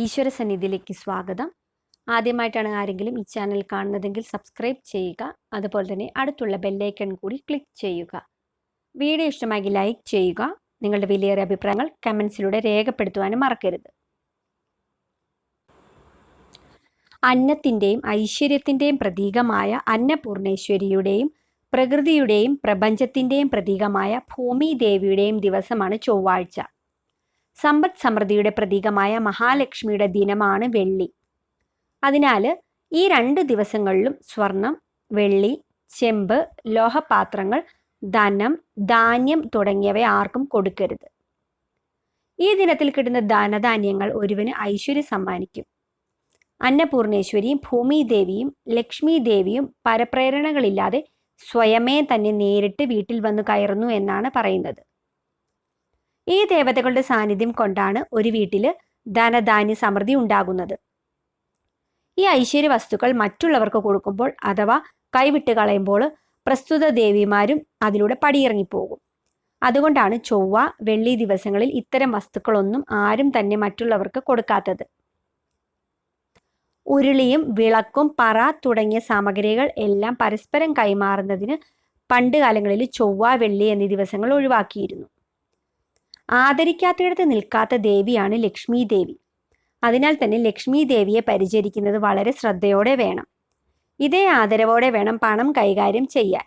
ഈശ്വര സന്നിധിയിലേക്ക് സ്വാഗതം. ആദ്യമായിട്ടാണ് ആരെങ്കിലും ഈ ചാനൽ കാണുന്നതെങ്കിൽ സബ്സ്ക്രൈബ് ചെയ്യുക. അതുപോലെ തന്നെ അടുത്തുള്ള ബെല്ലൈക്കൺ കൂടി ക്ലിക്ക് ചെയ്യുക. വീഡിയോ ഇഷ്ടമാക്കി ലൈക്ക് ചെയ്യുക. നിങ്ങളുടെ വിലയേറിയ അഭിപ്രായങ്ങൾ കമൻസിലൂടെ രേഖപ്പെടുത്തുവാനും മറക്കരുത്. അന്നത്തിന്റെയും ഐശ്വര്യത്തിന്റെയും പ്രതീകമായ അന്നപൂർണേശ്വരിയുടെയും പ്രകൃതിയുടെയും പ്രപഞ്ചത്തിന്റെയും പ്രതീകമായ ഭൂമി ദേവിയുടെയും ദിവസമാണ് ചൊവ്വാഴ്ച. സമ്പദ് സമൃദ്ധിയുടെ പ്രതീകമായ മഹാലക്ഷ്മിയുടെ ദിനമാണ് വെള്ളി. അതിനാൽ ഈ രണ്ട് ദിവസങ്ങളിലും സ്വർണം വെള്ളി ചെമ്പ് ലോഹപാത്രങ്ങൾ ധനം ധാന്യം തുടങ്ങിയവ ആർക്കും കൊടുക്കരുത്. ഈ ദിനത്തിൽ കിട്ടുന്ന ധനധാന്യങ്ങൾ ഒരുവന് ഐശ്വര്യം സമ്മാനിക്കും. അന്നപൂർണേശ്വരിയും ഭൂമിദേവിയും ലക്ഷ്മി ദേവിയും പരപ്രേരണകളില്ലാതെ സ്വയമേ തന്നെ നേരിട്ട് വീട്ടിൽ വന്നു കയറുന്നു എന്നാണ് പറയുന്നത്. ഈ ദേവതകളുടെ സാന്നിധ്യം കൊണ്ടാണ് ഒരു വീട്ടിൽ ധനധാന്യ സമൃദ്ധി ഉണ്ടാകുന്നത്. ഈ ഐശ്വര്യ വസ്തുക്കൾ മറ്റുള്ളവർക്ക് കൊടുക്കുമ്പോൾ അഥവാ കൈവിട്ട് കളയുമ്പോൾ പ്രസ്തുത ദേവിമാരും അതിലൂടെ പടിയിറങ്ങിപ്പോകും. അതുകൊണ്ടാണ് ചൊവ്വ വെള്ളി ദിവസങ്ങളിൽ ഇത്തരം വസ്തുക്കളൊന്നും ആരും തന്നെ മറ്റുള്ളവർക്ക് കൊടുക്കാത്തത്. ഉരുളിയും വിളക്കും പറ തുടങ്ങിയ സാമഗ്രികൾ എല്ലാം പരസ്പരം കൈമാറുന്നതിന് പണ്ട് കാലങ്ങളിൽ ചൊവ്വ വെള്ളി എന്നീ ദിവസങ്ങൾ ഒഴിവാക്കിയിരുന്നു. ആദരിക്കാത്തിടത്ത് നിൽക്കാത്ത ദേവിയാണ് ലക്ഷ്മി ദേവി അതിനാൽ തന്നെ ലക്ഷ്മി ദേവിയെ പരിചരിക്കുന്നത് വളരെ ശ്രദ്ധയോടെ വേണം. ഇതേ ആദരവോടെ വേണം പണം കൈകാര്യം ചെയ്യാൻ.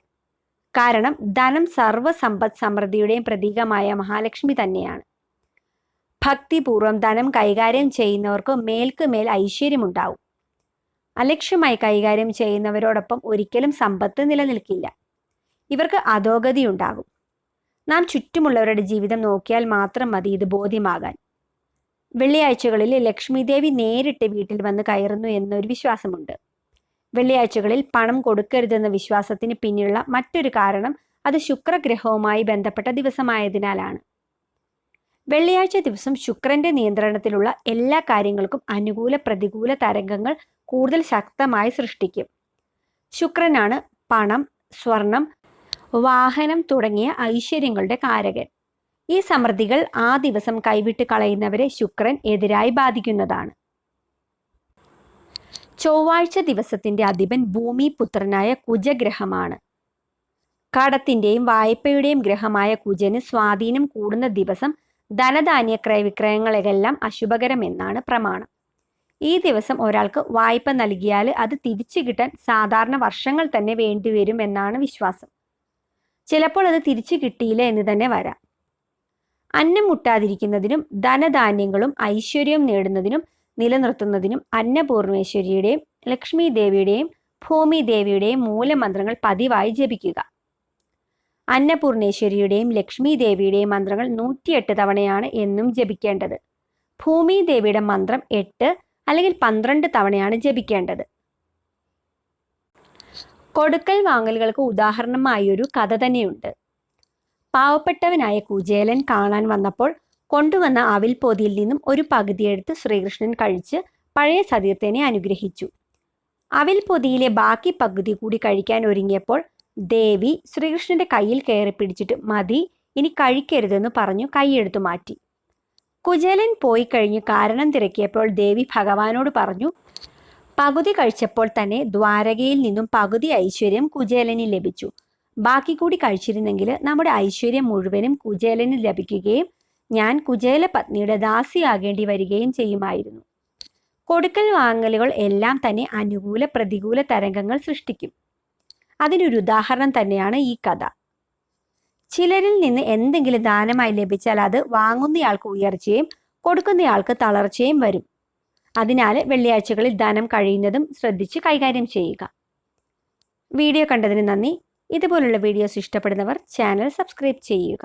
കാരണം ധനം സർവസമ്പദ് സമൃദ്ധിയുടെയും പ്രതീകമായ മഹാലക്ഷ്മി തന്നെയാണ്. ഭക്തിപൂർവം ധനം കൈകാര്യം ചെയ്യുന്നവർക്ക് മേൽക്കുമേൽ ഐശ്വര്യമുണ്ടാവും. അലക്ഷ്യമായി കൈകാര്യം ചെയ്യുന്നവരോടൊപ്പം ഒരിക്കലും സമ്പത്ത് നിലനിൽക്കില്ല. ഇവർക്ക് അധോഗതി ഉണ്ടാകും നാം ചുറ്റുമുള്ളവരുടെ ജീവിതം നോക്കിയാൽ മാത്രം മതി ഇത് ബോധ്യമാകാൻ. വെള്ളിയാഴ്ചകളിൽ ലക്ഷ്മി ദേവി നേരിട്ട് വീട്ടിൽ വന്ന് കയറുന്നു എന്നൊരു വിശ്വാസമുണ്ട്. വെള്ളിയാഴ്ചകളിൽ പണം കൊടുക്കരുതെന്ന വിശ്വാസത്തിന് പിന്നിലുള്ള മറ്റൊരു കാരണം അത് ശുക്രഗ്രഹവുമായി ബന്ധപ്പെട്ട ദിവസമായതിനാലാണ്. വെള്ളിയാഴ്ച ദിവസം ശുക്രന്റെ നിയന്ത്രണത്തിലുള്ള എല്ലാ കാര്യങ്ങൾക്കും അനുകൂല പ്രതികൂല തരംഗങ്ങൾ കൂടുതൽ ശക്തമായി സൃഷ്ടിക്കും. ശുക്രനാണ് പണം സ്വർണം വാഹനം തുടങ്ങിയ ഐശ്വര്യങ്ങളുടെ കാരകൻ. ഈ സമൃദ്ധികൾ ആ ദിവസം കൈവിട്ട് കളയുന്നവരെ ശുക്രൻ എതിരായി ബാധിക്കുന്നതാണ്. ചൊവ്വാഴ്ച ദിവസത്തിന്റെ അധിപൻ ഭൂമി പുത്രനായ കുജഗ്രഹമാണ്. കടത്തിന്റെയും വായ്പയുടെയും ഗ്രഹമായ കുജന് സ്വാധീനം കൂടുന്ന ദിവസം ധനധാന്യ ക്രയവിക്രയങ്ങളെല്ലാം അശുഭകരമെന്നാണ് പ്രമാണം. ഈ ദിവസം ഒരാൾക്ക് വായ്പ നൽകിയാൽ അത് തിരിച്ചു കിട്ടാൻ സാധാരണ വർഷങ്ങൾ തന്നെ വേണ്ടിവരും എന്നാണ് വിശ്വാസം. ചിലപ്പോൾ അത് തിരിച്ചു കിട്ടിയില്ല എന്ന് തന്നെ വരാം. അന്നം മുട്ടാതിരിക്കുന്നതിനും ധനധാന്യങ്ങളും ഐശ്വര്യം നേടുന്നതിനും നിലനിർത്തുന്നതിനും അന്നപൂർണേശ്വരിയുടെയും ലക്ഷ്മി ദേവിയുടെയും ഭൂമി ദേവിയുടെയും മൂലമന്ത്രങ്ങൾ പതിവായി ജപിക്കുക. അന്നപൂർണേശ്വരിയുടെയും ലക്ഷ്മി ദേവിയുടെയും മന്ത്രങ്ങൾ നൂറ്റിയെട്ട് തവണയാണ് എന്നും ജപിക്കേണ്ടത്. ഭൂമി ദേവിയുടെ മന്ത്രം എട്ട് അല്ലെങ്കിൽ പന്ത്രണ്ട് തവണയാണ് ജപിക്കേണ്ടത്. കൊടുക്കൽ വാങ്ങലുകൾക്ക് ഉദാഹരണമായി ഒരു കഥ തന്നെയുണ്ട്. പാവപ്പെട്ടവനായ കുചേലൻ കാണാൻ വന്നപ്പോൾ കൊണ്ടുവന്ന അവിൽ പൊതിയിൽ നിന്നും ഒരു പകുതിയെടുത്ത് ശ്രീകൃഷ്ണൻ കഴിച്ച് പഴയ സതീർത്ഥനെ അനുഗ്രഹിച്ചു. അവിൽ പൊതിയിലെ ബാക്കി പകുതി കൂടി കഴിക്കാൻ ഒരുങ്ങിയപ്പോൾ ദേവി ശ്രീകൃഷ്ണന്റെ കയ്യിൽ കയറി പിടിച്ചിട്ട് മതി ഇനി കഴിക്കരുതെന്ന് പറഞ്ഞു കൈയെടുത്തു മാറ്റി. കുചേലൻ പോയി കഴിഞ്ഞ് കാരണം തിരക്കിയപ്പോൾ ദേവി ഭഗവാനോട് പറഞ്ഞു പകുതി കഴിച്ചപ്പോൾ തന്നെ ദ്വാരകയിൽ നിന്നും പകുതി ഐശ്വര്യം കുചേലന് ലഭിച്ചു. ബാക്കി കൂടി കഴിച്ചിരുന്നെങ്കിൽ നമ്മുടെ ഐശ്വര്യം മുഴുവനും കുചേലന് ലഭിക്കുകയും ഞാൻ കുചേല പത്നിയുടെ ദാസിയാകേണ്ടി വരികയും ചെയ്യുമായിരുന്നു. കൊടുക്കൽ വാങ്ങലുകൾ എല്ലാം തന്നെ അനുകൂല പ്രതികൂല തരംഗങ്ങൾ സൃഷ്ടിക്കും. അതിനൊരു ഉദാഹരണം തന്നെയാണ് ഈ കഥ. ചിലരിൽ നിന്ന് എന്തെങ്കിലും ദാനമായി ലഭിച്ചാൽ അത് വാങ്ങുന്നയാൾക്ക് ഉയർച്ചയും കൊടുക്കുന്നയാൾക്ക് തളർച്ചയും വരും. അതിനാൽ വെള്ളിയാഴ്ചകളിൽ ദാനം കഴിയുന്നതും ശ്രദ്ധിച്ച് കൈകാര്യം ചെയ്യുക. വീഡിയോ കണ്ടതിന് നന്ദി. ഇതുപോലുള്ള വീഡിയോസ് ഇഷ്ടപ്പെടുന്നവർ ചാനൽ സബ്സ്ക്രൈബ് ചെയ്യുക.